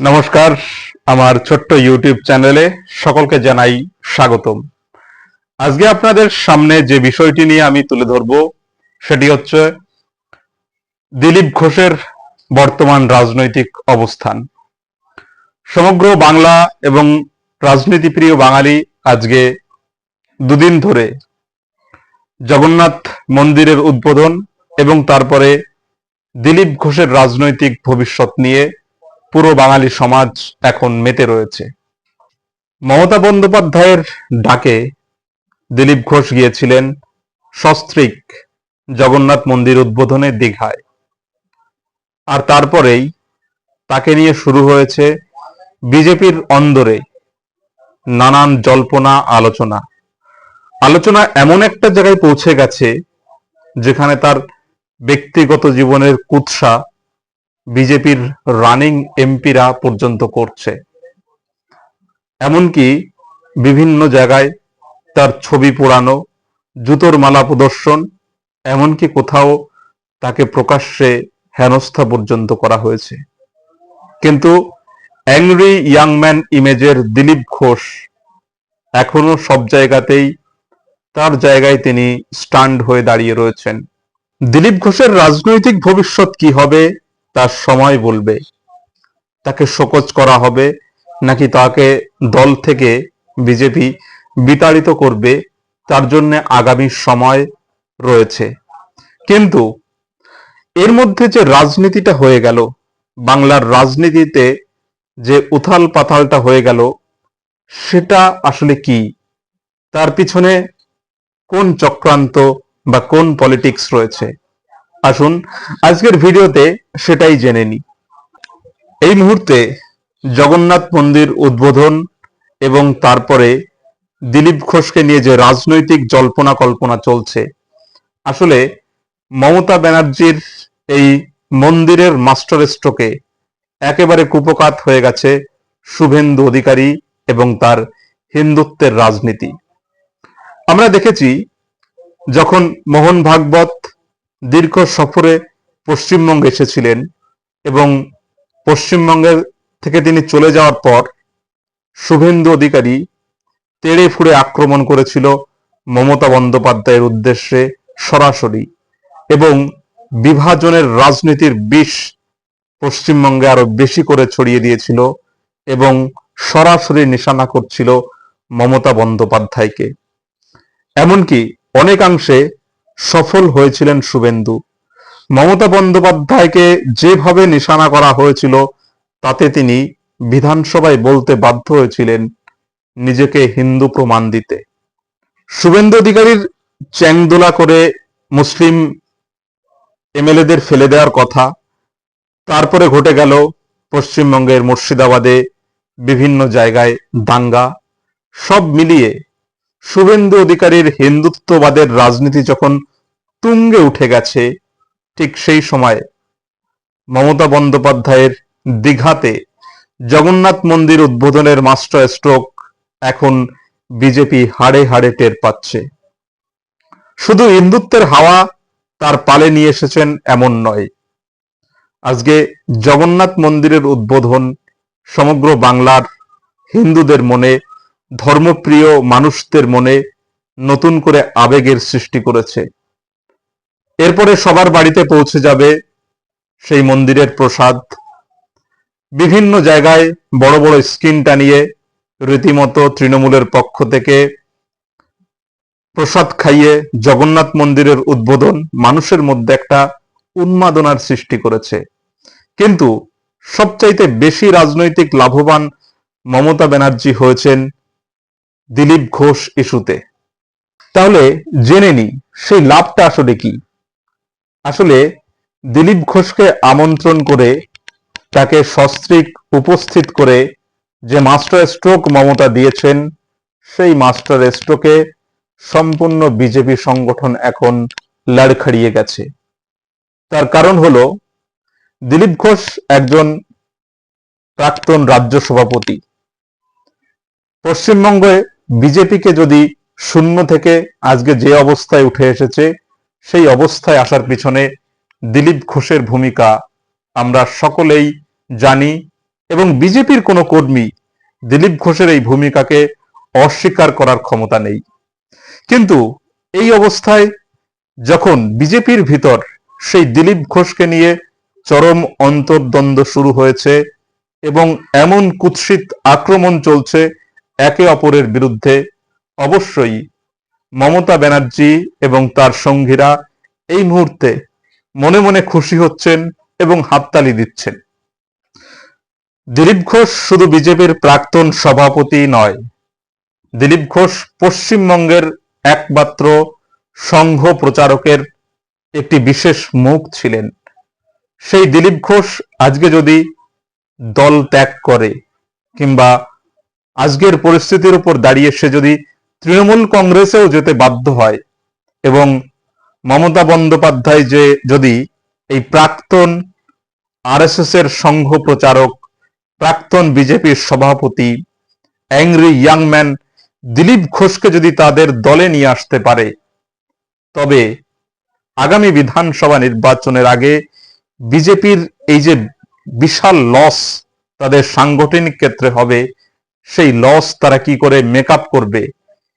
নমস্কার, আমার ছোট্ট ইউটিউব চ্যানেলে সকলকে জানাই স্বাগতম। আজকে আপনাদের সামনে যে বিষয়টি নিয়ে আমি তুলে ধরব, সেটি হচ্ছে দিলীপ ঘোষের বর্তমান রাজনৈতিক অবস্থান। সমগ্র বাংলা এবং রাজনীতিপ্রিয় বাঙালি আজকে দুদিন ধরে জগন্নাথ মন্দিরের উদ্বোধন এবং তারপরে দিলীপ ঘোষের রাজনৈতিক ভবিষ্যৎ নিয়ে পুরো বাঙালি সমাজ এখন মেতে রয়েছে। মমতা বন্দ্যোপাধ্যায়ের ডাকে দিলীপ ঘোষ গিয়েছিলেন সস্ত্রিক জগন্নাথ মন্দির উদ্বোধনে দীঘায়। আর তারপরেই তাকে নিয়ে শুরু হয়েছে বিজেপির অন্দরে নানান জল্পনা, আলোচনা। আলোচনা এমন একটা জায়গায় পৌঁছে গেছে যেখানে তার ব্যক্তিগত জীবনের কুৎসা বিজেপির রানিং এমপিরা পর্যন্ত করছে। এমনকি বিভিন্ন জায়গায় তার ছবি পোড়ানো, জুতোর মালা প্রদর্শন, এমনকি কোথাও তাকে প্রকাশ্যে হেনস্থা পর্যন্ত করা হয়েছে। কিন্তু অ্যাংরি ইয়াংম্যান ইমেজের দিলীপ ঘোষ এখনও সব জায়গাতেই তার জায়গায় তিনি স্ট্যান্ড হয়ে দাঁড়িয়ে রয়েছেন। দিলীপ ঘোষের রাজনৈতিক ভবিষ্যৎ কি হবে তার সময় বলবে। তাকে শোকজ করা হবে, নাকি তাকে দল থেকে বিজেপি বিতাড়িত করবে, তার জন্য আগামী সময় রয়েছে। কিন্তু এর মধ্যে যে রাজনীতিটা হয়ে গেল, বাংলার রাজনীতিতে যে উথাল পাথালটা হয়ে গেল, সেটা আসলে কি? তার পিছনে কোন চক্রান্ত বা কোন পলিটিক্স রয়েছে? আসুন, আজকের ভিডিওতে সেটাই জেনে নি এই মুহূর্তে জগন্নাথ মন্দির উদ্বোধন এবং তারপরে দিলীপ ঘোষকে নিয়ে যে রাজনৈতিক জল্পনা কল্পনা চলছে, আসলে মমতা ব্যানার্জির এই মন্দিরের মাস্টার স্ট্রোকে একেবারে কুপকাত হয়ে গেছে শুভেন্দু অধিকারী এবং তার হিন্দুত্বের রাজনীতি। আমরা দেখেছি, যখন মোহন ভাগবত দীর্ঘ সফরে পশ্চিমবঙ্গে এসেছিলেন এবং পশ্চিমবঙ্গের থেকে তিনি চলে যাওয়ার পর শুভেন্দু অধিকারী তেড়ে ফুড়ে আক্রমণ করেছিল মমতা বন্দ্যোপাধ্যায়ের উদ্দেশ্যে সরাসরি এবং বিভাজনের রাজনীতির বিষ পশ্চিমবঙ্গে আরও বেশি করে ছড়িয়ে দিয়েছিল এবং সরাসরি নিশানা করছিল মমতা বন্দ্যোপাধ্যায়কে। এমনকি অনেকাংশে সফল হয়েছিলেন শুভেন্দু। মমতা বন্দ্যোপাধ্যায়কে যেভাবে নিশানা করা হয়েছিল, তাতে তিনি বিধানসভায় বলতে বাধ্য হয়েছিলেন নিজেকে হিন্দু প্রমাণ দিতে। শুভেন্দু অধিকারীর চ্যাংদোলা করে মুসলিম এমএলএদের ফেলে দেওয়ার কথা, তারপরে ঘটে গেল পশ্চিমবঙ্গের মুর্শিদাবাদে বিভিন্ন জায়গায় দাঙ্গা, সব মিলিয়ে শুভেন্দু অধিকারীর হিন্দুত্ববাদের রাজনীতি যখন তুঙ্গে উঠে গেছে, ঠিক সেই সময় মমতা বন্দ্যোপাধ্যায়ের দীঘাতে জগন্নাথ মন্দির উদ্বোধনের মাস্টার স্ট্রোক এখন বিজেপি হাড়ে হাড়ে টের পাচ্ছে। শুধু হিন্দুত্বের হাওয়া তার পালে নিয়ে এসেছেন এমন নয়। আজকে জগন্নাথ মন্দিরের উদ্বোধন সমগ্র বাংলার হিন্দুদের মনে ধর্মপ্রিয় মানুষদের মনে নতুন করে আবেগের সৃষ্টি করেছে। এরপরে সবার বাড়িতে পৌঁছে যাবে সেই মন্দিরের প্রসাদ। বিভিন্ন জায়গায় বড় বড় স্ক্রিন টানিয়ে রীতিমতো তৃণমূলের পক্ষ থেকে প্রসাদ খাইয়ে জগন্নাথ মন্দিরের উদ্বোধন মানুষের মধ্যে একটা উন্মাদনার সৃষ্টি করেছে। কিন্তু সবচাইতে বেশি রাজনৈতিক লাভবান মমতা ব্যানার্জি হয়েছেন দিলীপ ঘোষ ইস্যুতে। তাহলে জেনে নি, সেই লাভটা আসলে কি? আসলে দিলীপ ঘোষকে আমন্ত্রণ করে, তাকে সস্ত্রিক উপস্থিত করে যে মাস্টার স্ট্রোক মমতা দিয়েছেন, সেই মাস্টার স্ট্রোকে সম্পূর্ণ বিজেপি সংগঠন এখন লাড়খাড়িয়ে গেছে। তার কারণ হলো, দিলীপ ঘোষ একজন প্রাক্তন রাজ্য সভাপতি। পশ্চিমবঙ্গে বিজেপিকে যদি শূন্য থেকে আজকে যে অবস্থায় উঠে এসেছে, সেই অবস্থায় আসার পিছনে দিলীপ ঘোষের ভূমিকা আমরা সকলেই জানি এবং বিজেপির কোনো কর্মী দিলীপ ঘোষের এই ভূমিকাকে অস্বীকার করার ক্ষমতা নেই। কিন্তু এই অবস্থায় যখন বিজেপির ভিতর সেই দিলীপ ঘোষকে নিয়ে চরম অন্তর্দ্বন্দ্ব শুরু হয়েছে এবং এমন কুৎসিত আক্রমণ চলছে একে অপরের বিরুদ্ধে অবশ্যই মমতা ব্যানার্জি এবং তার সঙ্গীরা এই মুহূর্তে মনে মনে খুশি হচ্ছেন এবং হাততালি দিচ্ছেন। দিলীপ ঘোষ শুধু বিজেপির প্রাক্তন সভাপতি নয়, দিলীপ ঘোষ পশ্চিমবঙ্গের একমাত্র সংঘ প্রচারকের একটি বিশেষ মুখ ছিলেন। সেই দিলীপ ঘোষ আজকে যদি দল ত্যাগ করে কিংবা আজকের পরিস্থিতির উপর দাঁড়িয়ে সে যদি তৃণমূল কংগ্রেসেও যেতে বাধ্য হয় এবং মমতা বন্দ্যোপাধ্যায় যে যদি এই প্রাক্তন আরএসএস এর সংঘ প্রচারক, প্রাক্তন বিজেপির সভাপতি অ্যাংরি ইয়াংম্যান দিলীপ ঘোষকে যদি তাদের দলে নিয়ে আসতে পারে, তবে আগামী বিধানসভা নির্বাচনের আগে বিজেপির এই যে বিশাল লস তাদের সাংগঠনিক ক্ষেত্রে হবে সেই লস তারা কি করে মেকআপ করবে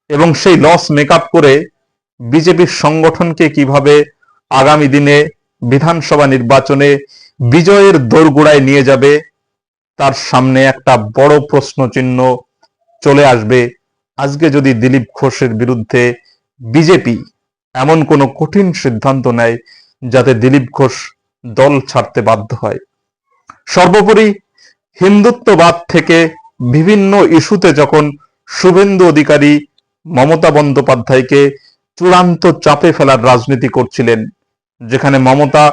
এবং সেই লস মেকআপ করে বিজেপির সংগঠনকে কীভাবে আগামী দিনে বিধানসভা নির্বাচনে বিজয়ের দোরগোড়ায় নিয়ে যাবে, তার সামনে একটা বড় প্রশ্ন চিহ্ন চলে আসবে। আজকে যদি দিলীপ ঘোষের বিরুদ্ধে বিজেপি এমন কোনো কঠিন সিদ্ধান্ত নেয় যাতে দিলীপ ঘোষ দল ছাড়তে বাধ্য হয়। সর্বোপরি হিন্দুত্ববাদ থেকে বিভিন্ন ইস্যুতে যখন শুভেন্দু অধিকারী মমতা বন্দ্যোপাধ্যায়কে চূড়ান্ত চাপে ফেলার রাজনীতি করছিলেন, যেখানে মমতা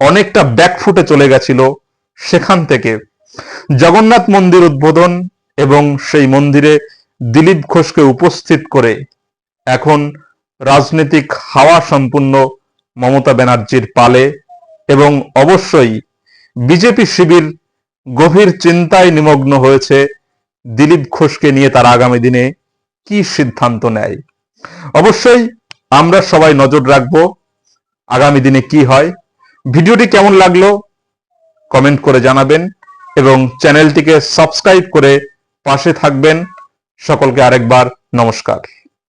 অনেকটা ব্যাকফুটে চলে গেছিল সেখান থেকে। জগন্নাথ মন্দির উদ্বোধন এবং সেই মন্দিরে দিলীপ ঘোষকে উপস্থিত করে এখন রাজনৈতিক হাওয়া সম্পূর্ণ মমতা ব্যানার্জির পালে এবং অবশ্যই বিজেপি শিবির গভীর চিন্তায় নিমগ্ন হয়েছে দিলীপ ঘোষকে নিয়ে তারা আগামী দিনে কি সিদ্ধান্ত নেয়? অবশ্যই আমরা সবাই নজর রাখব আগামী দিনে কি হয়। ভিডিওটি কেমন লাগল কমেন্ট করে জানাবেন এবং চ্যানেলটিকে সাবস্ক্রাইব করে পাশে থাকবেন। সকলকে আরেকবার নমস্কার।